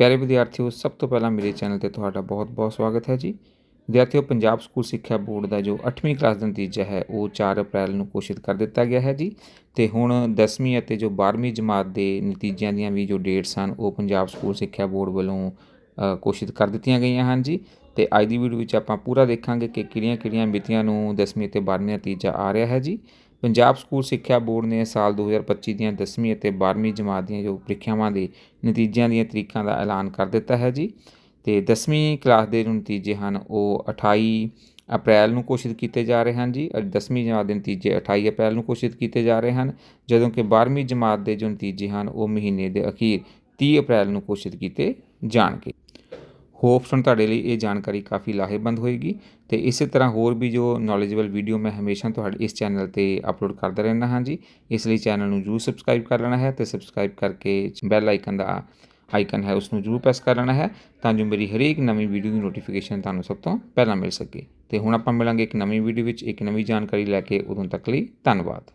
ਪਿਆਰੇ ਵਿਦਿਆਰਥੀਓ, ਸਭ ਤੋਂ ਪਹਿਲਾਂ ਮੇਰੇ ਚੈਨਲ ਤੇ ਤੁਹਾਡਾ ਬਹੁਤ-ਬਹੁਤ ਸਵਾਗਤ ਹੈ ਜੀ। ਵਿਦਿਆਰਥੀਓ, ਪੰਜਾਬ ਸਕੂਲ ਸਿੱਖਿਆ ਬੋਰਡ ਦਾ ਜੋ 8ਵੀਂ ਕਲਾਸ ਦਾ ਨਤੀਜਾ ਹੈ, ਉਹ 4 ਅਪ੍ਰੈਲ ਨੂੰ ਘੋਸ਼ਿਤ ਕਰ ਦਿੱਤਾ ਗਿਆ ਹੈ ਜੀ। ਤੇ ਹੁਣ 10ਵੀਂ ਅਤੇ ਜੋ 12ਵੀਂ ਜਮਾਤ ਦੇ ਨਤੀਜਿਆਂ ਦੀਆਂ ਵੀ ਜੋ ਡੇਟਸ ਹਨ, ਉਹ ਪੰਜਾਬ ਸਕੂਲ ਸਿੱਖਿਆ ਬੋਰਡ ਵੱਲੋਂ ਘੋਸ਼ਿਤ ਕਰ ਦਿੱਤੀਆਂ ਗਈਆਂ ਹਨ ਜੀ। ਤੇ ਅੱਜ ਦੀ ਵੀਡੀਓ ਵਿੱਚ ਆਪਾਂ ਪੂਰਾ ਦੇਖਾਂਗੇ ਕਿ ਕਿਹੜੀਆਂ-ਕਿਹੜੀਆਂ ਮਿਤੀਆਂ ਨੂੰ 10ਵੀਂ ਅਤੇ 12ਵੀਂ ਨਤੀਜਾ ਆ ਰਿਹਾ ਹੈ ਜੀ। ਪੰਜਾਬ ਸਕੂਲ ਸਿੱਖਿਆ ਬੋਰਡ ਨੇ ਸਾਲ 2025 ਦੀਆਂ 10ਵੀਂ ਅਤੇ 12ਵੀਂ ਜਮਾਤ ਦੀਆਂ ਜੋ ਪ੍ਰੀਖਿਆਵਾਂ ਦੇ ਨਤੀਜਿਆਂ ਦੀਆਂ ਤਰੀਕਾਂ ਦਾ ਐਲਾਨ ਕਰ ਦਿੱਤਾ ਹੈ ਜੀ। ਤੇ 10ਵੀਂ ਕਲਾਸ ਦੇ ਜੋ ਨਤੀਜੇ ਹਨ, ਉਹ 28 ਅਪ੍ਰੈਲ ਨੂੰ ਘੋਸ਼ਿਤ ਕੀਤੇ ਜਾ ਰਹੇ ਹਨ ਜੀ। ਅ 10ਵੀਂ ਜਮਾਤ ਦੇ ਨਤੀਜੇ 28 ਅਪ੍ਰੈਲ ਨੂੰ ਘੋਸ਼ਿਤ ਕੀਤੇ ਜਾ ਰਹੇ ਹਨ। ਜਦੋਂ ਕਿ 12ਵੀਂ ਜਮਾਤ ਦੇ ਜੋ ਨਤੀਜੇ ਹਨ, ਉਹ ਮਹੀਨੇ ਦੇ ਅਖੀਰ 30 ਅਪ੍ਰੈਲ ਨੂੰ ਘੋਸ਼ਿਤ ਕੀਤੇ ਜਾਣਗੇ। ਹੋਪਸ ਹੁਣ ਤੁਹਾਡੇ ਲਈ ਇਹ ਜਾਣਕਾਰੀ ਕਾਫੀ ਲਾਹੇਵੰਦ ਹੋਏਗੀ ਤੇ ਇਸੇ ਤਰ੍ਹਾਂ ਹੋਰ ਵੀ ਜੋ ਨੌਲੇਜੇਬਲ ਵੀਡੀਓ ਮੈਂ ਹਮੇਸ਼ਾ ਤੁਹਾਡੇ ਇਸ ਚੈਨਲ ਤੇ ਅਪਲੋਡ ਕਰਦਾ ਰਹਿੰਦਾ ਹਾਂ ਜੀ, ਇਸ ਲਈ ਚੈਨਲ ਨੂੰ ਜਰੂਰ ਸਬਸਕ੍ਰਾਈਬ ਕਰ ਲੈਣਾ ਹੈ ਤੇ ਸਬਸਕ੍ਰਾਈਬ ਕਰਕੇ ਬੈਲ ਆਈਕਨ ਦਾ ਆਈਕਨ ਹੈ ਉਸ ਨੂੰ ਜਰੂਰ ਪ੍ਰੈਸ ਕਰ ਲੈਣਾ ਹੈ ਤਾਂ ਜੋ ਮੇਰੀ ਹਰੇਕ ਨਵੀਂ ਵੀਡੀਓ ਦੀ ਨੋਟੀਫਿਕੇਸ਼ਨ ਤੁਹਾਨੂੰ ਸਭ ਤੋਂ ਪਹਿਲਾਂ ਮਿਲ ਸਕੇ। ਤੇ ਹੁਣ ਆਪਾਂ ਮਿਲਾਂਗੇ ਇੱਕ ਨਵੀਂ ਵੀਡੀਓ ਵਿੱਚ ਇੱਕ ਨਵੀਂ ਜਾਣਕਾਰੀ ਲੈ ਕੇ। ਉਦੋਂ ਤੱਕ ਲਈ ਧੰਨਵਾਦ।